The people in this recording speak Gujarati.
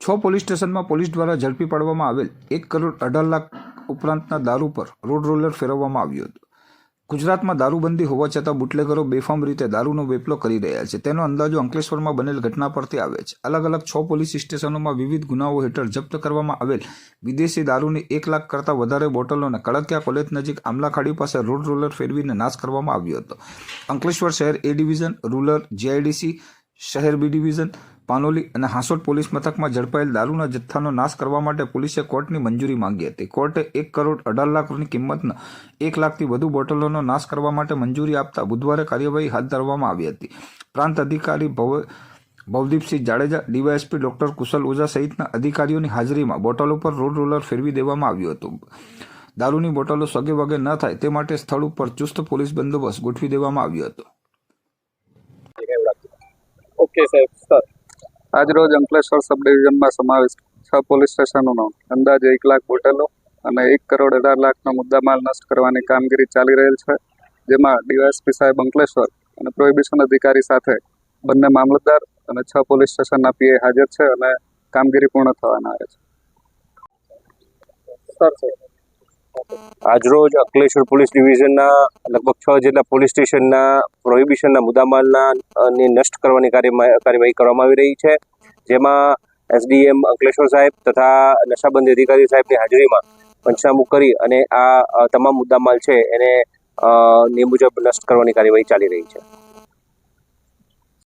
છ પોલીસ સ્ટેશનમાં પોલીસ દ્વારા ઝડપી પાડવામાં આવેલ એક કરોડ અઢાર લાખ ઉપરાંતના દારૂ પર રોડ રોલર ફેરવવામાં આવ્યું હતું. ગુજરાતમાં દારૂબંધી હોવા છતાં બુટલેગરો બેફામ રીતે દારૂનો વેપલો કરી રહ્યા છે. તેનો અંદાજો અંકલેશ્વરમાં બનેલ ઘટના પરથી આવે છે. અલગ અલગ છ પોલીસ સ્ટેશનોમાં વિવિધ ગુનાઓ હેઠળ જપ્ત કરવામાં આવેલ વિદેશી દારૂની એક લાખ કરતાં વધારે બોટલોને કડકિયા કોલેજ નજીક આમલાખાડી પાસે રોડ રોલર ફેરવીને નાશ કરવામાં આવ્યો હતો. અંકલેશ્વર શહેર એ ડિવિઝન, રૂરલ, જીઆઈડીસી, શહેર બી ડિવિઝન પાનોલી અને હાંસોટ પોલીસ મથકમાં ઝડપાયેલ દારૂના જથ્થાનો નાશ કરવા માટે પોલીસે કોર્ટની મંજૂરી માંગી હતી. કોર્ટે એક કરોડ અઢાર લાખની કિંમતના એક લાખથી વધુ બોટલોનો નાશ કરવા માટે મંજૂરી આપતા બુધવારે કાર્યવાહી હાથ ધરવામાં આવી હતી. પ્રાંત અધિકારી ભવ, ભવદીપસિંહ જાડેજા, ડીવાયએસપી ડોક્ટર કુશલ ઓઝા સહિતના અધિકારીઓની હાજરીમાં બોટલો પર રોડ રોલર ફેરવી દેવામાં આવ્યું હતું. દારૂની બોટલો સગે વગે ન થાય તે માટે સ્થળ ઉપર ચુસ્ત પોલીસ બંદોબસ્ત ગોઠવી દેવામાં આવ્યો હતો. ઓકે સાહેબ આજરોજ અંકલેશ્વર સબ ડિવિઝનમાં સમાવિષ્ટ છ પોલીસ સ્ટેશનોનો અંદાજે એક લાખ બોટલો અને એક કરોડ અઢાર લાખનો મુદ્દામાલ નષ્ટ કરવાની કામગીરી ચાલી રહેલ છે, જેમાં ડીવાયએસપી સાહેબ અંકલેશ્વર અને પ્રોહિબિશન અધિકારી સાથે બંને મામલતદાર અને છ પોલીસ સ્ટેશનના પીએ હાજર છે અને કામગીરી પૂર્ણ થવાના આવે છે સર. આજરોજ અંકલેશ્વર પોલીસ ડિવિઝનના લગભગ છ જેટલા પોલીસ સ્ટેશનના પ્રોહિબિશનના મુદ્દામાલના ને નષ્ટ કરવાની કાર્યવાહી કરવામાં આવી રહી છે. જેમાં એસડીએમ અંકલેશ્વર સાહેબ તથા નશાબંધી અધિકારી સાહેબની હાજરીમાં પંચનામું કરી અને આ તમામ મુદ્દામાલ છે એને નિયમ મુજબ નષ્ટ કરવાની કાર્યવાહી ચાલી રહી છે.